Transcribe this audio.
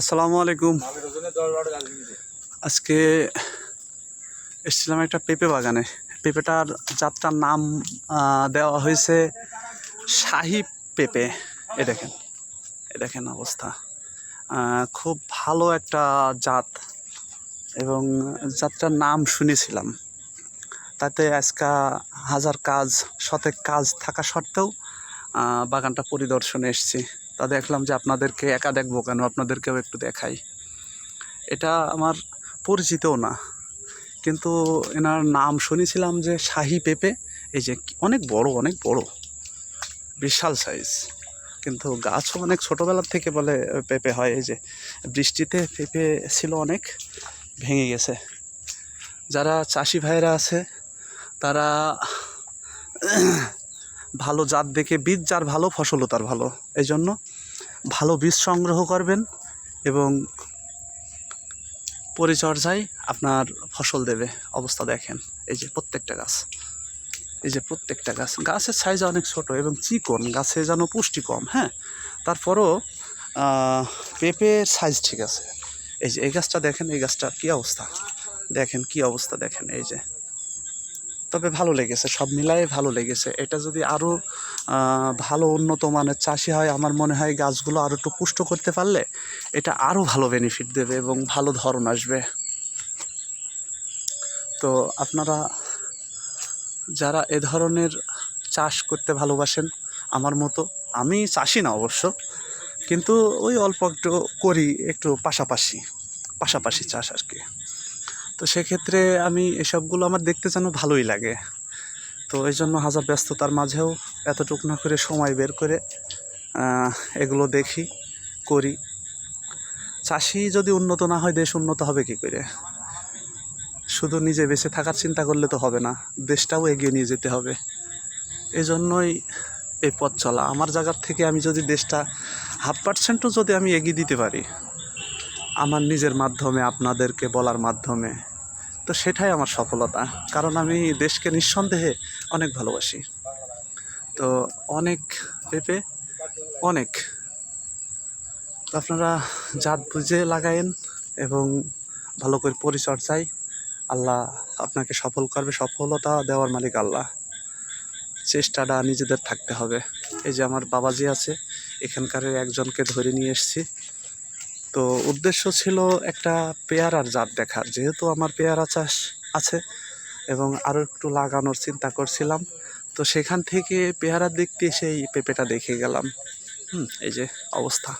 আসসালামু আলাইকুম। আজকে এসেছিলাম একটা পেঁপে বাগানে। পেঁপেটার জাতটার নাম দেওয়া হয়েছে শাহি পেঁপে। এ দেখেন এ দেখেন অবস্থা। খুব ভালো একটা জাত এবং জাতটার নাম শুনেছিলাম। তাতে আজকা হাজার কাজ শতেক কাজ থাকা সত্ত্বেও বাগানটা পরিদর্শনে এসেছি। তা দেখলাম যে আপনাদেরকে একা দেখব কেন? আপনাদেরকেও একটু দেখাই। এটা আমার পরিচিতও না। কিন্তু এনার নাম শুনেছিলাম যে শাহি পেঁপে। এই যে অনেক বড় অনেক বড়। বিশাল সাইজ কিন্তু গাছও অনেক ছোটোবেলার থেকে বলে পেঁপে হয়। এই যে বৃষ্টিতে পেঁপে ছিল অনেক, ভেঙে গেছে। যারা চাষি ভাইরা আছে, তারা ভালো জাত দেখে বীজ যার ভালো, ফসলও তার ভালো। এই জন্য ভালো বীজ সংগ্রহ করবেন এবং পরিচর্যায় আপনার ফসল দেবে। অবস্থা দেখেন, এই যে প্রত্যেকটা গাছ। এই যে প্রত্যেকটা গাছ। গাছের সাইজ অনেক ছোট এবং চিকন, গাছে যেন পুষ্টি কম হ্যাঁ? তারপরও পেঁপের সাইজ ঠিক আছে। এই যে, এই গাছটা দেখেন, এই গাছটা কী অবস্থা? দেখেন, কি অবস্থা দেখেন, এই যে। তবে ভালো লেগেছে, সব মিলাই ভালো লেগেছে। এটা যদি আরও ভালো উন্নত মানের চাষি হয়, আমার মনে হয় গাছগুলো আরও একটু পুষ্ট করতে পারলে এটা আরও ভালো বেনিফিট দেবে এবং ভালো ধরন আসবে। তো আপনারা যারা এ ধরনের চাষ করতে ভালোবাসেন, আমার মতো, আমি চাষি না অবশ্য, কিন্তু ওই অল্প একটু করি, একটু পাশাপাশি পাশাপাশি চাষ আর কি। তো সেক্ষেত্রে আমি এসবগুলো আমার দেখতে যেন ভালোই লাগে। তো এই জন্য হাজার ব্যস্ততার মাঝেও এতটুকু না করে সময় বের করে এগুলো দেখি, করি। চাষি যদি উন্নত না হয়, দেশ উন্নত হবে কি করে? শুধু নিজে বেঁচে থাকার চিন্তা করলে তো হবে না, দেশটাও এগিয়ে নিয়ে যেতে হবে। এই জন্যই এই পথ চলা। আমার জায়গার থেকে আমি যদি দেশটা হাফ পার্সেন্টও যদি আমি এগিয়ে দিতে পারি, আমার নিজের মাধ্যমে, আপনাদেরকে বলার মাধ্যমে তো সেটাই আমার সফলতা। কারণ আমি দেশকে নিঃসন্দেহে অনেক ভালোবাসি। তো অনেক পেঁপে, অনেক। আপনারা জাত বুঝে লাগায়েন এবং ভালো করে পরিচর্যায় আল্লাহ আপনাকে সফল করবে, সফলতা দেওয়ার মালিক আল্লাহ। চেষ্টাটা নিজেদের থাকতে হবে। এই যে আমার বাবাজি আছে এখানকার একজনকে ধরে নিয়ে এসেছি। তো উদ্দেশ্য ছিল একটা পেয়ারার জাত দেখার। যেহেতু আমার পেয়ারা চাষ আছে এবং আরও একটু লাগানোর চিন্তা করছিলাম, তো সেখান থেকে পেয়ারার দিক দিয়ে সেই পেঁপেটা দেখে গেলাম। হুম, এই যে অবস্থা।